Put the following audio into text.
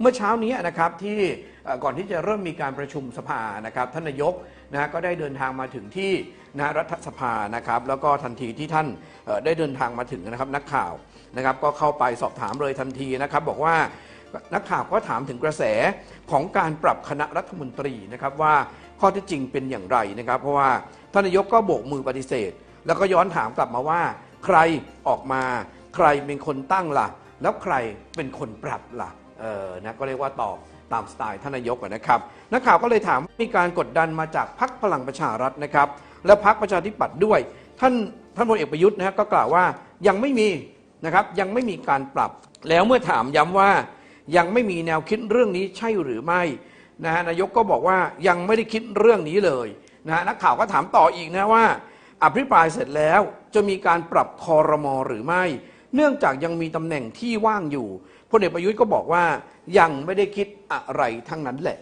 เมื่อเช้านี้นะครับที่ก่อนที่จะเริ่มมีการประชุมสภานะครับท่านนายกนะก็ได้เดินทางมาถึงที่นะรัฐสภานะครับแล้วก็ทันทีที่ท่านได้เดินทางมาถึงนะครับนักข่าวนะครับก็เข้าไปสอบถามเลยทันทีนะครับบอกว่านักข่าวก็ถามถึงกระแสของการปรับคณะรัฐมนตรีนะครับว่าข้อที่จริงเป็นอย่างไรนะครับ เพราะว่าท่านนายกก็โบกมือปฏิเสธ แล้วก็ย้อนถามกลับมาว่า ใครออกมา ใครเป็นคนตั้งล่ะ แล้วใครเป็นคนปรับล่ะ เออนะก็เรียกว่าตอบตามสไตล์ท่านนายกนะครับนักข่าวก็เลยถามมีการกดดันมาจากพักพลังประชารัฐนะครับ และพักประชาธิปัตย์ด้วย ท่านท่านพลเอกประยุทธ์นะฮะก็กล่าวว่ายังไม่มีนะครับยังไม่มีการปรับแล้วเมื่อถามย้ำว่ายังไม่มีแนวคิดเรื่องนี้ใช่หรือไม่นะฮะนายกก็บอกว่ายังไม่ได้คิดเรื่องนี้เลยนะฮะนักข่าวก็ถามต่ออีกนะว่า อภิปรายเสร็จแล้วจะมีการปรับคอรมอหรือไม่ เนื่องจากยังมีตำแหน่งที่ว่างอยู่พลเอกประยุทธ์ก็บอกว่ายังไม่ได้คิดอะไรทั้งนั้นแหละ